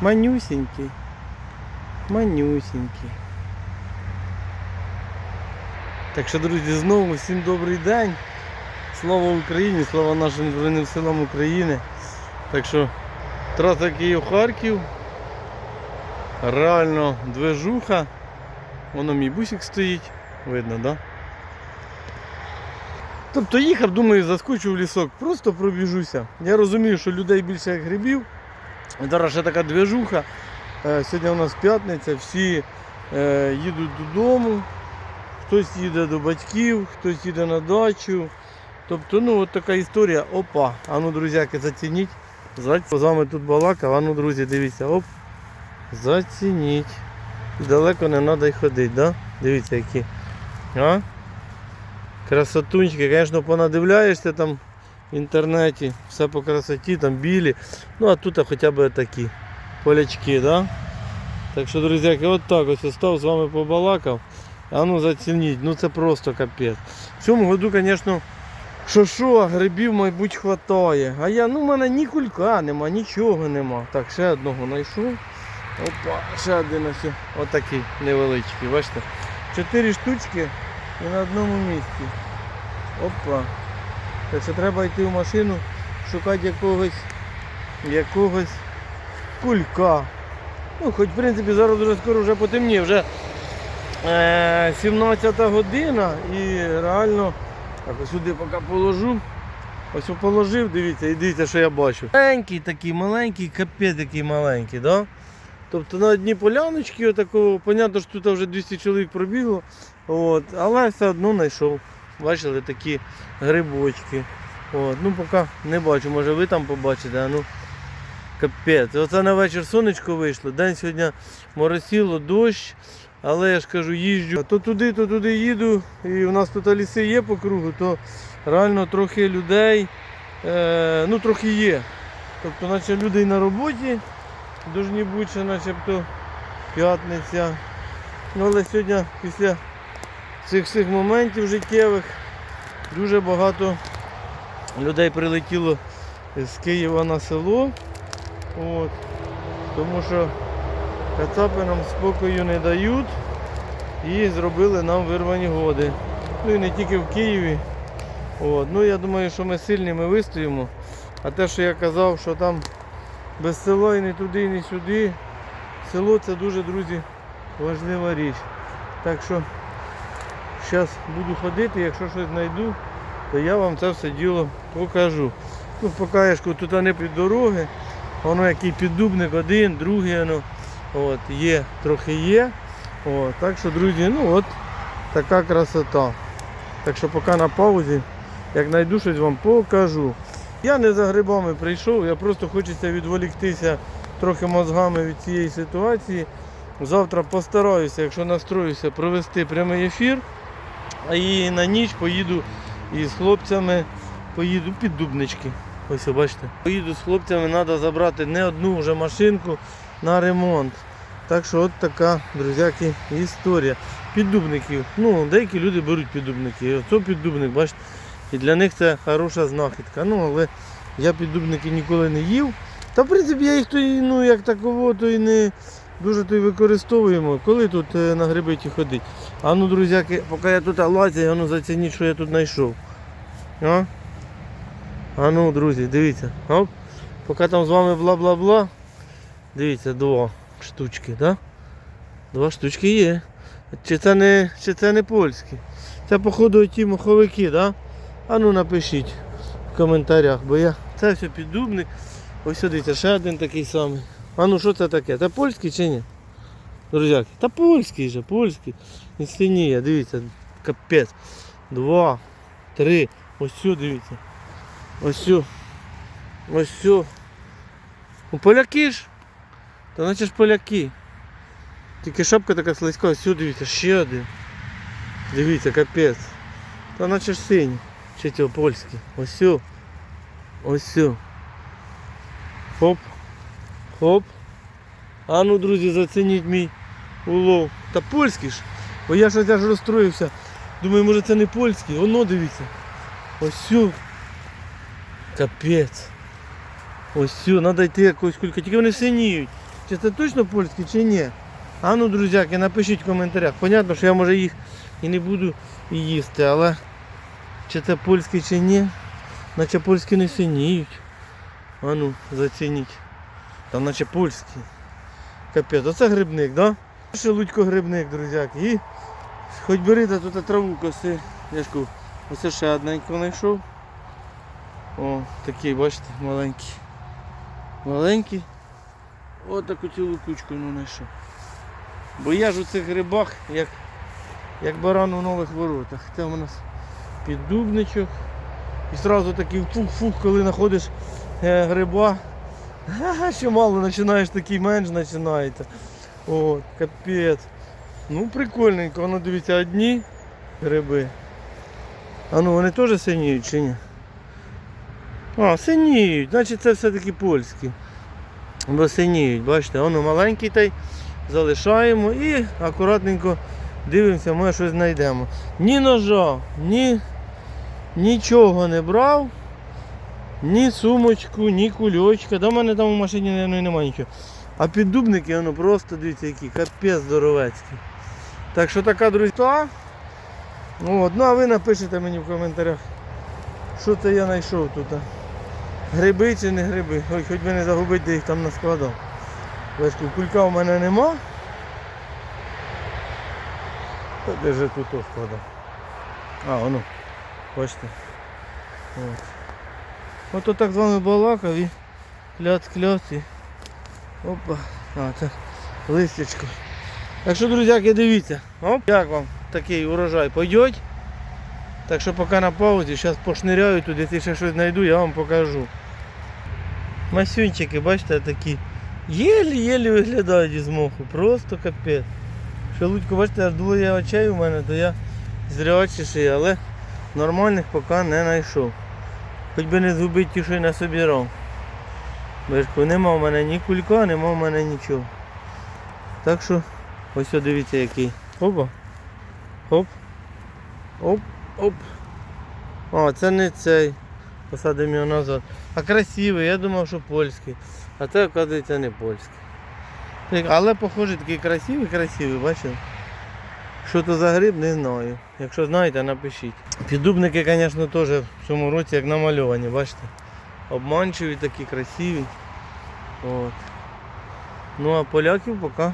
Манюсенький. Манюсенький. Так що, друзі, знову всім добрий день. Слава Україні, слава нашим Збройним силам України. Так що траса Київ-Харків. Реально движуха. Воно мій бусик стоїть. Видно, так? Да? Тобто їхав, думаю, заскочу в лісок, просто пробіжуся. Я розумію, що людей більше як грибів. Зараз ще така движуха. Е, Сьогодні у нас п'ятниця, всі е, їдуть додому, хтось їде до батьків, хтось їде на дачу. Тобто, ну от така історія. Опа. А ну, друзяки, зацініть. Зац- З вами тут балакав, а ну, друзі, дивіться, оп. Зацініть. Далеко не треба й ходити, да? Дивіться, які. А? Красотунчики, звісно, понадивляєшся там в інтернеті, все по красоті, там білі. Ну а тут хоча б такі полячки, да? Так що, друзяки, от так ось став з вами побалакав. А ну зацініть, ну це просто капець. В цьому году, звісно, що, грибів, мабуть, хватає. А я, ну в мене ні кулька нема, нічого нема. Так, ще одного знайшов. Опа, ще один ось. Отакий невеличкий, бачите? Чотири штучки і на одному місці. Опа. Так що треба йти в машину, шукати якогось якогось кулька. Ну, хоч в принципі зараз дуже скоро вже потемніє, вже е, 17 година і реально так сюди поки положу. Ось положив, дивіться, і дивіться, що я бачу. Маленький такий, маленький, капець такий маленький, да? Тобто на одній поляночці отакого, понятно, що тут вже 200 чоловік пробігло, от, але все одно знайшов. Бачили такі грибочки. От, ну поки не бачу, може ви там побачите, а ну капець. Оце на вечір сонечко вийшло. День сьогодні моросило, дощ, але я ж кажу, їжджу. То туди, то туди їду. І у нас тут ліси є по кругу, то реально трохи людей, е, ну трохи є. Тобто, наче люди на роботі, дуже бути, ще начебто п'ятниця. Ну, але сьогодні після цих всіх моментів життєвих дуже багато людей прилетіло з Києва на село. От. Тому що кацапи нам спокою не дають і зробили нам вирвані годи. Ну і не тільки в Києві. От. Ну я думаю, що ми сильні, ми вистоїмо. А те, що я казав, що там без села і не туди, і не сюди. Село це дуже, друзі, важлива річ. Так що зараз буду ходити, якщо щось знайду, то я вам це все діло покажу. Ну, кажу, тут не під дороги, воно який піддубник один, другий, воно, от, є, трохи є. От, так що, друзі, ну от така красота. Так що поки на паузі, як знайду щось вам покажу. Я не за грибами прийшов, я просто хочеться відволіктися трохи мозгами від цієї ситуації. Завтра постараюся, якщо настроюся, провести прямий ефір. І на ніч поїду із хлопцями, поїду під Дубнички. Ось бачите. Поїду з хлопцями, треба забрати не одну вже машинку на ремонт. Так що от така, друзяки, історія. Піддубників. Ну, деякі люди беруть піддубники. Оце піддубник, бачите. І для них це хороша знахідка. Ну, але я піддубники ніколи не їв. Та в принципі я їх то ну, як таково, то і не дуже то й використовуємо. Коли тут е, на грибиті ходить. А ну, друзяки, поки я тут лазю, ну зацініть, що я тут знайшов. А? а ну, друзі, дивіться. Оп. Поки там з вами бла-бла-бла. Дивіться, два штучки, да? Два штучки є. Чи це не, чи це не польські? Це, походу, ті маховики, да? А ну напишіть в коментарях, бо я. Це все піддубник. Ось дивіться, ще один такий самий. А ну що це таке? Це польський чи ні? Друзяки, та польський же, польський. Інстинія, дивіться, капець. Два, три. Ось сюди, дивіться. Ось сю. Ось сю. Ну, поляки ж. Та наче ж поляки. Тільки шапка така слизька, ось сюди, дивіться, ще один. Дивіться, капець. Та наче ж синій. Чи цього польський. Ось сю. Ось сю. Хоп. Хоп. А ну, друзі, зацініть мій улов. Та польський ж. Бо я ж аж розстроївся. Думаю, може це не польський. Воно дивіться. Ось. Капець. Ось треба йти якось кулька. Тільки вони синіють. чи це точно польські, чи ні? А ну, друзяки, напишіть в коментарях. Понятно, що я може їх і не буду їсти, але чи це польські, чи ні, наче польські не синіють. А ну, зацініть. Там наче польські. Капець, оце грибник, да? Шелудько грибник, друзяки. І хоч бери та тут траву коси. Я ж кажу, оце ще одненько знайшов. О, такий, бачите, маленький. Маленький. Ось таку цілу кучку ну знайшов. Бо я ж у цих грибах, як, як баран у нових воротах. Це у нас піддубничок. І одразу такий фух-фух, коли знаходиш е, гриба. Ще мало починаєш такий менш починається. О, капець. Ну прикольненько, воно дивіться одні гриби. А ну вони теж синіють чи ні? А, синіють, значить це все-таки польські. Бо синіють, бачите, воно маленький та й залишаємо і акуратненько дивимося, може щось знайдемо. Ні ножа, ні нічого не брав, ні сумочку, ні кульочка. До мене там у машині мабуть, немає нічого. А піддубники, воно просто дивіться які, капець здоровецький. Так що така, друзі, та. От, ну а ви напишете мені в коментарях, що це я знайшов тут. Гриби чи не гриби. Ой, хоч би не загубити, де їх там наскладав. Бачите, кулька у мене нема. Та де же тут ось складав? А, воно. Бачите. От. Ото так з вами балакав і кляц-кляц і опа. А, це листячко. Так що, друзяки, дивіться. Оп, як вам такий урожай пойдеть. Так що поки на паузі, зараз пошниряю туди, якщо ще щось знайду, я вам покажу. Масюнчики, бачите, такі єлі-єлі виглядають із моху. Просто капець. Шелудько, бачите, аж двоє очей у мене, то я зрячіший, але нормальних поки не знайшов. Хоч би не згубити ті, що й насобірав. Бачку, нема в мене ні кулька, нема в мене нічого. Так що ось дивіться який. Опа. Оп. Оп, оп. А, це не цей. Посадимо його назад. А красивий, я думав, що польський. А це, оказується, не польський. Але похоже такий красивий, красивий, бачите? Що то за гриб, не знаю. Якщо знаєте, напишіть. Піддубники, звісно, теж в цьому році як намальовані, бачите? Обманчиві такі, красиві. От. Ну а поляків поки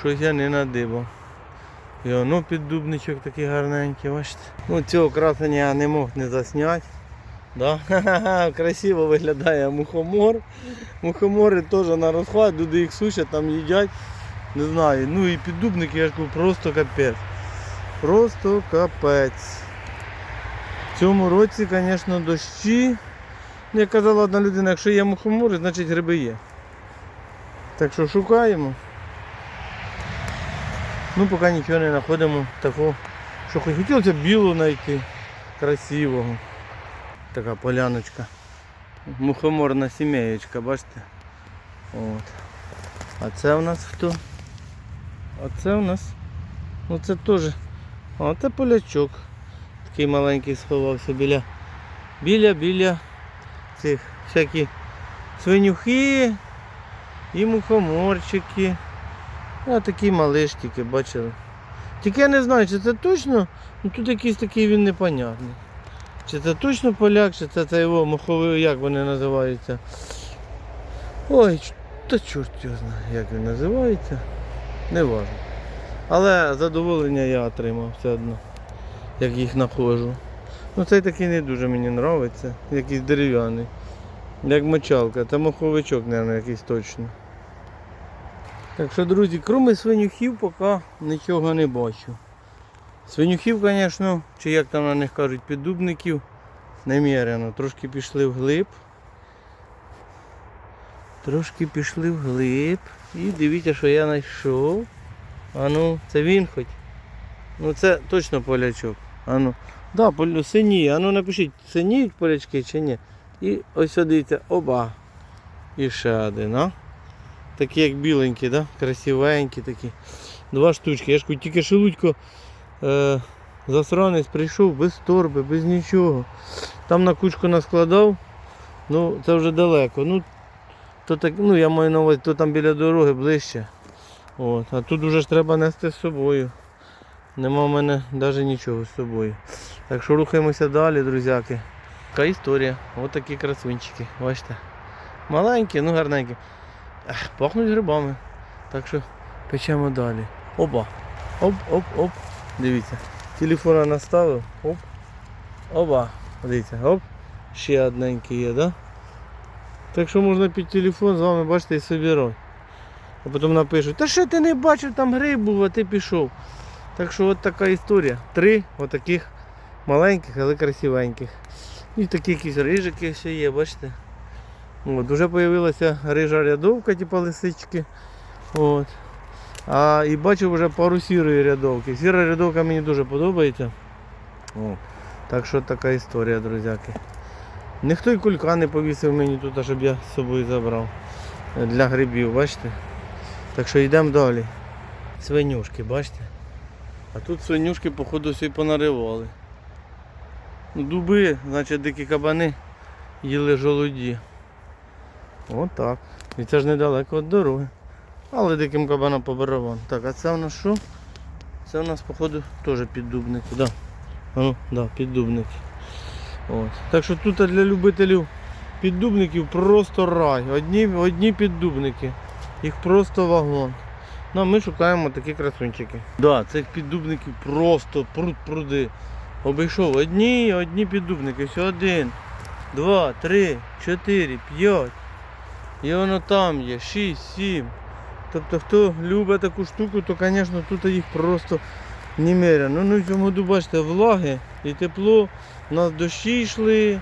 щось я не надибав. І воно піддубничок такий гарненький, бачите. Ну цього красення я не мог не засняти. Да? Красиво виглядає мухомор. Мухомори теж на розхват, люди їх сушать, там їдять. Не знаю. Ну і піддубники, я ж кажу, просто капець. Просто капець. В цьому році, звісно, дощі. Ну, Як казала одна людина, якщо є мухомори, значить гриби є. Так що шукаємо. Ну, поки нічого не знаходимо такого, що хоч хотілося білу знайти, красивого. Така поляночка. Мухоморна сімеєчка, бачите? От. А це у нас хто? А це у нас. Ну це теж. А це полячок. Такий маленький сховався біля. Біля, біля цих всякі свинюхи і мухоморчики. А такі малишки, бачили. Тільки я не знаю, чи це точно, ну тут якийсь такий він непонятний. Чи це точно поляк, чи це, це його муховий, як вони називаються. Ой, та чорт його знає, як він називається. Не важно. Але задоволення я отримав все одно, як їх знаходжу. Ну цей такий не дуже мені подобається, якийсь дерев'яний. Як мочалка, це маховичок, мабуть, якийсь точно. Так що, друзі, крім свинюхів, поки нічого не бачу. Свинюхів, звісно, чи як там на них кажуть, піддубників, неміряно. Трошки пішли вглиб. Трошки пішли вглиб. І дивіться, що я знайшов. А ну, це він хоч. Ну це точно полячок. А ну. Да, полю- сині. А ну напишіть, синіють полячки чи ні. І ось дивіться, оба. І ще один, а? Такі як біленькі, да? красивенькі такі. Два штучки. Я ж кажу, тільки шелудько е, засранець прийшов без торби, без нічого. Там на кучку наскладав, ну це вже далеко. Ну, То так, ну я маю на увазі, то там біля дороги ближче. От. А тут вже ж треба нести з собою. Нема в мене навіть нічого з собою. Так що рухаємося далі, друзяки. Така історія. Ось такі красунчики. Бачите. Маленькі, ну гарненькі. Ех, Пахнуть грибами. Так що печемо далі. Опа. Оп, оп, оп. Дивіться. Телефона наставив. Оп. Опа. Дивіться, оп. Ще одненький є, да? Так що можна під телефон з вами бачите і собирати. А потім напишуть, та що ти не бачив, там гриб був, а ти пішов. Так що от така історія. Три отаких маленьких, але красивеньких. І такі якісь рижики ще є, бачите. От, вже з'явилася рижа рядовка, типу лисички. От. А і бачив вже пару сірої рядовки. Сіра рядовка мені дуже подобається. О, так що така історія, друзяки. Ніхто й кулька не повісив мені тут, щоб я з собою забрав. Для грибів, бачите? Так що йдемо далі. Свинюшки, бачите? А тут свинюшки, походу, всі понаривали. Ну, Дуби, значить дикі кабани їли жолуді. Отак. І це ж недалеко від дороги. Але диким кабанам по барабан. Так, а це у нас що? Це у нас, походу, теж піддубники. Да. Ну, да, піддубники. От. Так що тут для любителів піддубників просто рай. Одні, одні піддубники. Їх просто вагон. Ну а ми шукаємо такі красунчики. Да, цих піддубників просто пруд пруди. Обійшов одні, одні піддубники. Все один, два, три, чотири, п'ять. І воно там є, шість, сім. Тобто хто любить таку штуку, то звісно тут їх просто немерено. Ну в цьому году бачите, влаги і тепло. У нас дощі йшли.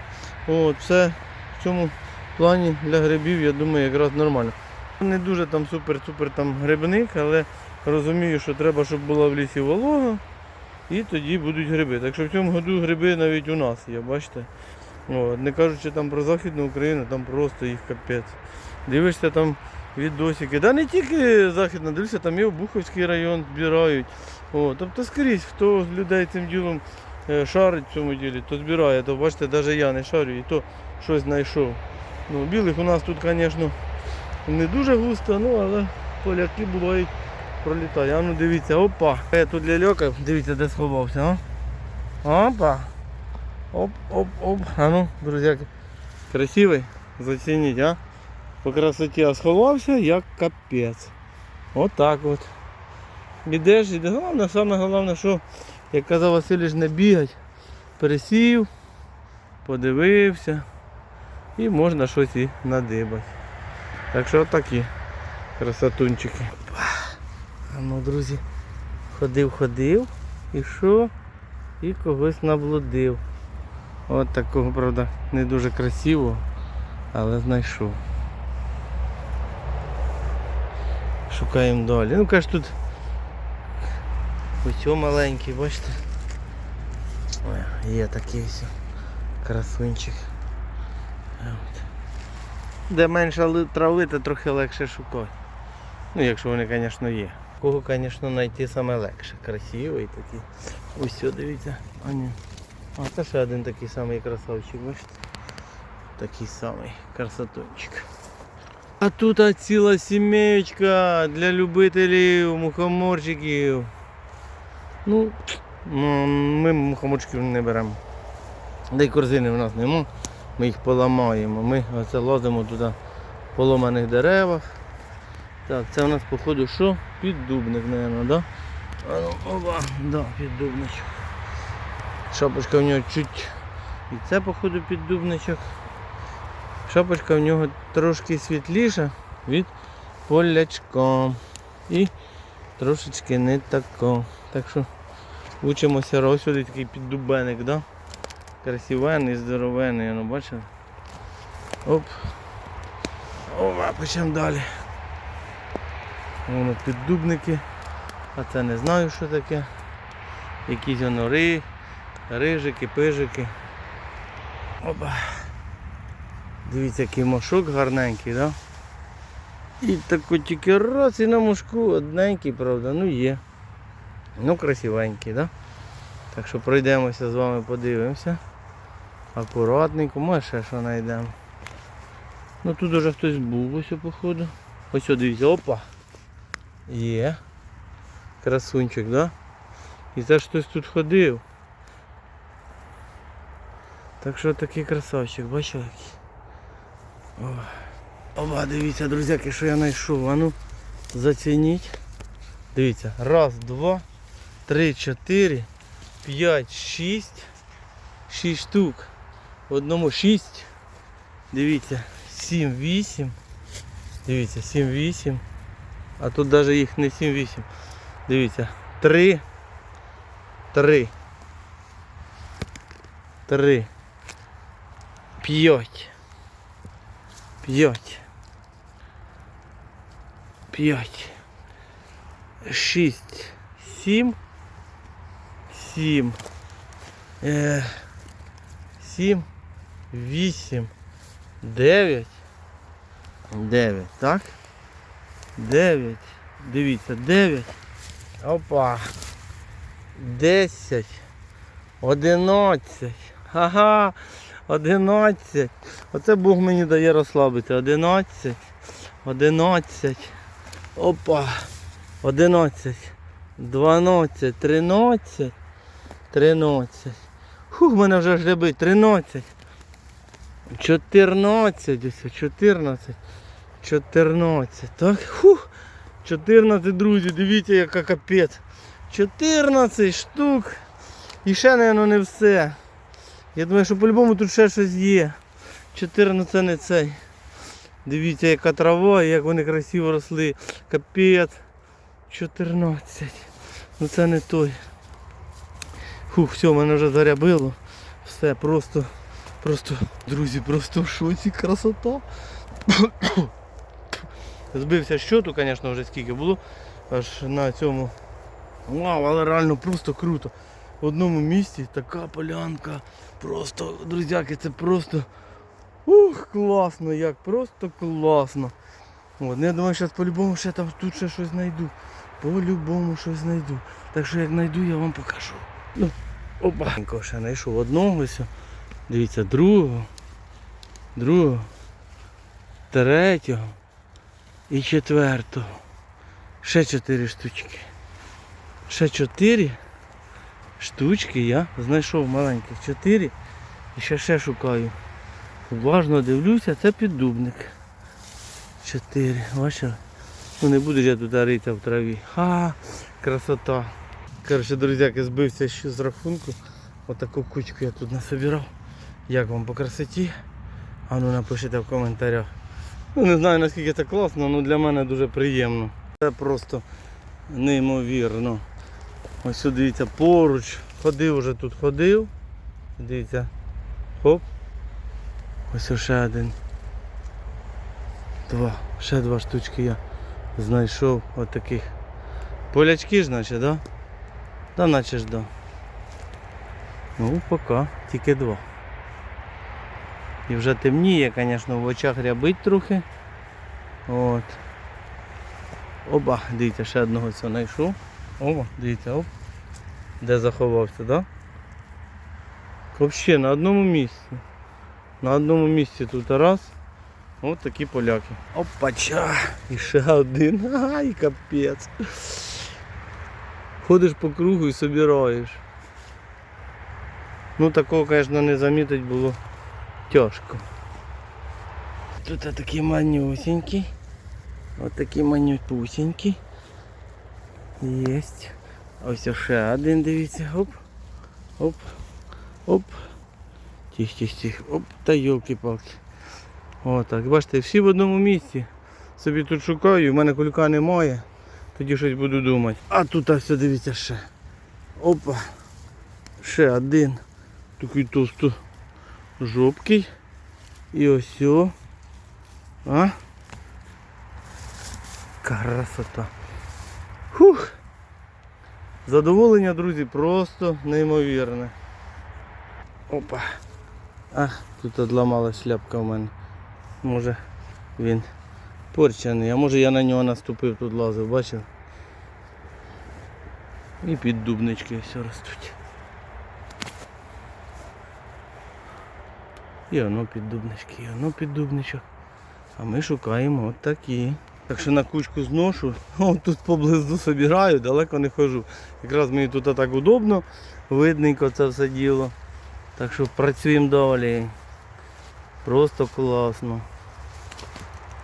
От, все в цьому плані для грибів, я думаю, якраз нормально. Не дуже там супер-супер там грибник, але розумію, що треба, щоб була в лісі волога. І тоді будуть гриби. Так що в цьому году гриби навіть у нас є, бачите. От, не кажучи там про Західну Україну, там просто їх капець. Дивишся там відосики. Да не тільки Західна, дивишся, там і Обуховський район збирають. О, тобто скрізь, хто з людей цим ділом шарить в цьому ділі, то збирає, то бачите, навіть я не шарю і то щось знайшов. Ну, білих у нас тут, звісно, не дуже густо, ну але поляки бувають пролітає. А ну дивіться, опа. Я тут ляльока, дивіться, де сховався. А? Опа. Оп, оп, оп. А ну, друзяки. Красивий. Зацініть, а? По красоті а сховався, як капець. Отак от. Ідеш, іде. Головне, саме головне, що, як казав Василь, не бігать. Пересів, подивився і можна щось і надибати. Так що отакі красотунчики. А ну, друзі, ходив, ходив і що? І когось наблудив. От такого, правда, не дуже красивого, але знайшов. Шукаємо далі. Ну каже тут ось маленький, бачите? Є такий ось красунчик. От. Де менше трави, то трохи легше шукати. Ну, якщо вони, звісно, є. Кого, звісно, знайти саме легше. Красивий такий. Ось дивіться. А, ні. а це ще один такий самий красавчик, бачите? Такий самий красотончик. А тут ціла сімейка для любителів мухоморчиків. Ну, ну, ми мухоморчиків не беремо. Й корзини в нас нема. Ми їх поламаємо. Ми оце лазимо туди в поломаних деревах. Так, це у нас походу що? Піддубник, мабуть, да? А ну, оба, да, піддубничок. Шапочка в нього чуть. І це походу піддубничок. Шапочка в нього трошки світліша від полячка. І трошечки не тако. Так що учимося ось сюди такий піддубеник, да? Красивенний, здоровенний, ну бачите? Оп. Ова, почнемо далі. Воно піддубники. А це не знаю що таке. Якісь воно ри, рижики, пижики. Опа. Дивіться, який мошок гарненький, да? І тако тільки раз і на мошку одненький, правда, ну є. Ну красивенький, да? Так що пройдемося з вами, подивимося. Акуратненько, може ще що знайдемо. Ну тут уже хтось був ось походу. Ось дивіться, опа. Є. Красунчик, да? І це ж хтось тут ходив. Так що такий красавчик, бачили який? О. Оба, дивіться, друзяки, що я знайшов. А ну, зацініть. Дивіться, раз, два, три, чотири, п'ять, шість. Шість штук. В одному шість. Дивіться, сім, вісім. Дивіться, сім, вісім. А тут навіть їх не сім, вісім. Дивіться, три. Три. Три. П'ять. П'ять. П'ять. Шість. Сім. Сім. Е, сім. Вісім. Дев'ять. Дев'ять, так? Дев'ять. Дивіться, дев'ять. Опа. Десять. Одинадцять. Ага. Одинадцять. Оце Бог мені дає розслабити. Одинадцять. Одинадцять. Опа. Одинадцять. Дванадцять. Тринадцять. Тринадцять. Фух, мене вже жлябить. Тринадцять. Чотирнадцять. Ось. Чотирнадцять. Чотирнадцять. Так. Фух. 14, друзі, дивіться, яка капець. 14 штук. І ще, мабуть, не все. Я думаю, що по-любому тут ще щось є. 14 не цей. Дивіться, яка трава, і як вони красиво росли. Капець. 14. Ну це не той. Фух, все, мене вже зарябило. Все, просто, просто, друзі, просто в шоці красота. Збився щоту, звісно, вже скільки було. Аж на цьому. Вау, але реально просто круто. В одному місці така полянка. Просто, друзяки, це просто ух, класно, як, просто класно. От, ну, я думаю, зараз по-любому ще там тут ще щось знайду. По-любому щось знайду. Так що як знайду, я вам покажу. Опа. Ще знайшов одного ось. Дивіться, другого, другого, третього і четвертого. Ще чотири штучки. Ще чотири штучки я знайшов маленьких. Чотири. І ще ще шукаю. Уважно дивлюся, це піддубник. Чотири. Бачили? Ну не буду я тут рити в траві. Ха, красота. Коротше, друзяки, збився ще з рахунку. Отаку кучку я тут насобирав. Як вам по красоті? А ну напишіть в коментарях. Ну не знаю наскільки це класно, але для мене дуже приємно. Це просто неймовірно. Ось сюди дивіться поруч. Ходив вже тут ходив. Дивіться. Хоп. Ось ще один. Два. Ще два штучки я знайшов отаких. Полячки ж наче, да? Да, наче ж да. Ну, поки тільки два. І вже темніє, звісно, в очах рябить трохи. От. Оба, дивіться, ще одного цього знайшов. Оба, дивіться, оп. Де заховався, да? Взагалі на одному місці. На одному місці тут раз. Ось такі поляки. Опача! І ще один. Ай, капець. Ходиш по кругу і собираєш. Ну такого, звісно, не замітить було тяжко. Тут такі манюсенькі. Ось такі манюсенькі. Єсть. Ось ще один, дивіться. Оп. Оп. Оп. Тих, тих, тих. Оп, та йолки-палки. Отак. Бачите, всі в одному місці. Собі тут шукаю, в мене кулька немає. Тоді щось буду думати. А тут а все дивіться ще. Опа. Ще один. Такий товсто жопкий. І ось. А? Красота. Фух. Задоволення, друзі, просто неймовірне. Опа. А, тут одламалась шляпка в мене. Може він порчений, а може я на нього наступив, тут лазив, бачив? І піддубнички все ростуть. І воно піддубнички, і воно піддубничок. А ми шукаємо от такі. Так що на кучку зношу, О, тут поблизу собираю, далеко не хожу. Якраз мені тут так удобно, видненько це все діло. Так що працюємо далі. Просто класно.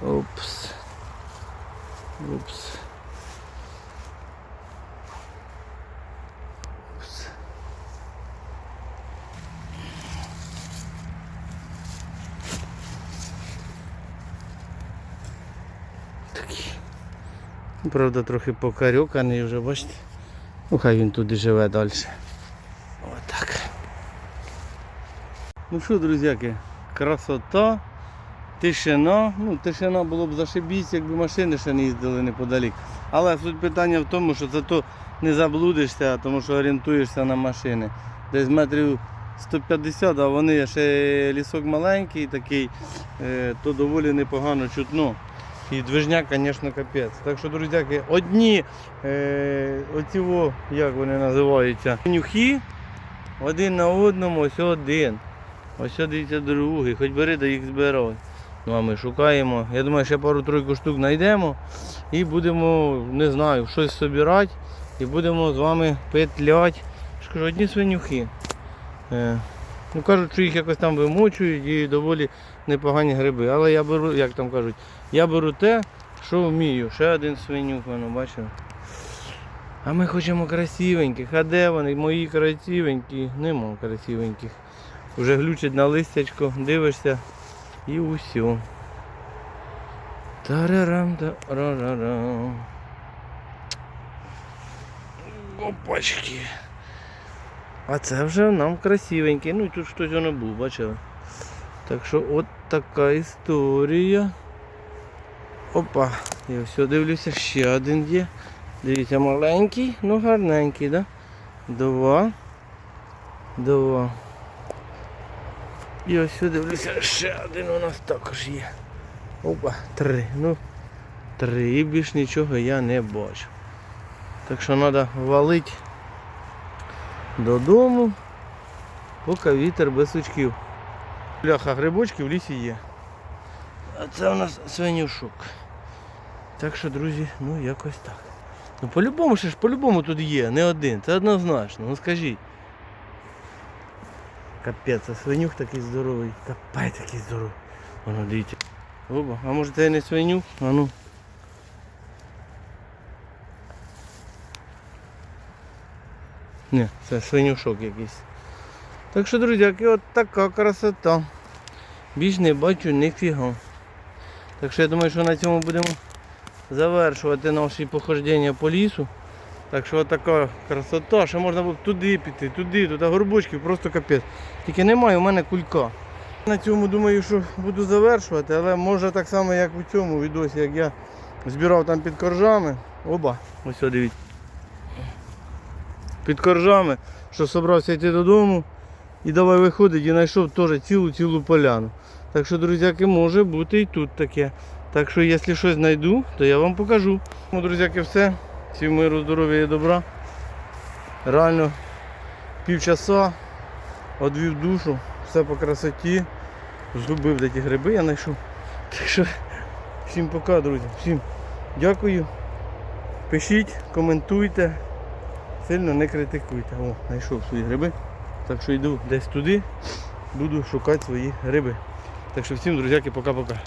Опс. Опс. Такі. Ну, Правда, трохи покарьоканий вже, бачите. Ну, хай він туди живе далі. Отак. Ну що, друзяки, красота, тишина. Ну, тишина було б зашибісь, якби машини ще не їздили неподалік. Але суть питання в тому, що зато не заблудишся, тому що орієнтуєшся на машини. Десь метрів 150, а вони ще лісок маленький такий, е, то доволі непогано чутно. І движняк, звісно, капець. Так що, друзяки, одні е, оці, як вони називаються, нюхи, один на одному, ось один. Ось дивіться другий, хоч бери да їх збирай. Ну а ми шукаємо. Я думаю, ще пару-тройку штук знайдемо і будемо, не знаю, щось собирати і будемо з вами петлять. Ж кажу, одні свинюхи. Е, ну кажуть, що їх якось там вимочують і доволі непогані гриби. Але я беру, як там кажуть, я беру те, що вмію. Ще один свинюк, воно бачив. А ми хочемо красивеньких. А де вони? Мої красивенькі? Нема красивеньких. Вже глючить на листячко, дивишся і усьо. Тарарам тарарам. Опачки. А це вже нам красивенький. Ну і тут хтось воно був, бачили. Так що от така історія. Опа, я все дивлюся, ще один є. Дивіться, маленький, ну гарненький, да? Два. Два. І ось сюди дивлюся, ще один у нас також є. Опа, три. Ну, три. І більш нічого я не бачу. Так що треба валити додому, поки вітер без сучків. Бляха, грибочки в лісі є. А це у нас свинюшок. Так що, друзі, ну якось так. Ну по-любому ще ж, по-любому тут є, не один. Це однозначно, ну скажіть. Капець, а свинюк такий здоровий. Капець такий здоровий. Воно дивіться. Оба, а може це не свинюк? А ну. Ні, це свинюшок якийсь. Так що, друзяки, от така красота. Більш не бачу ніфіга. Так що я думаю, що на цьому будемо завершувати наші похождення по лісу. Так що така красота, що можна було туди піти, туди, туди горбочків, просто капець. Тільки немає у мене кулька. На цьому думаю, що буду завершувати, але може так само, як у цьому відосі, як я збирав там під коржами. Оба, ось дивіться. Під коржами, що собрався йти додому і давай виходить і знайшов теж цілу-цілу поляну. Так що, друзяки, може бути і тут таке. Так що, якщо щось знайду, то я вам покажу. Ну, друзяки, все. Всім миру, здоров'я і добра. Реально півчаса одвів душу, все по красоті. Згубив де ті гриби, я знайшов. Так що всім пока, друзі. Всім дякую. Пишіть, коментуйте, сильно не критикуйте. О, знайшов свої гриби. Так що йду десь туди, буду шукати свої гриби. Так що всім, друзяки, пока-пока.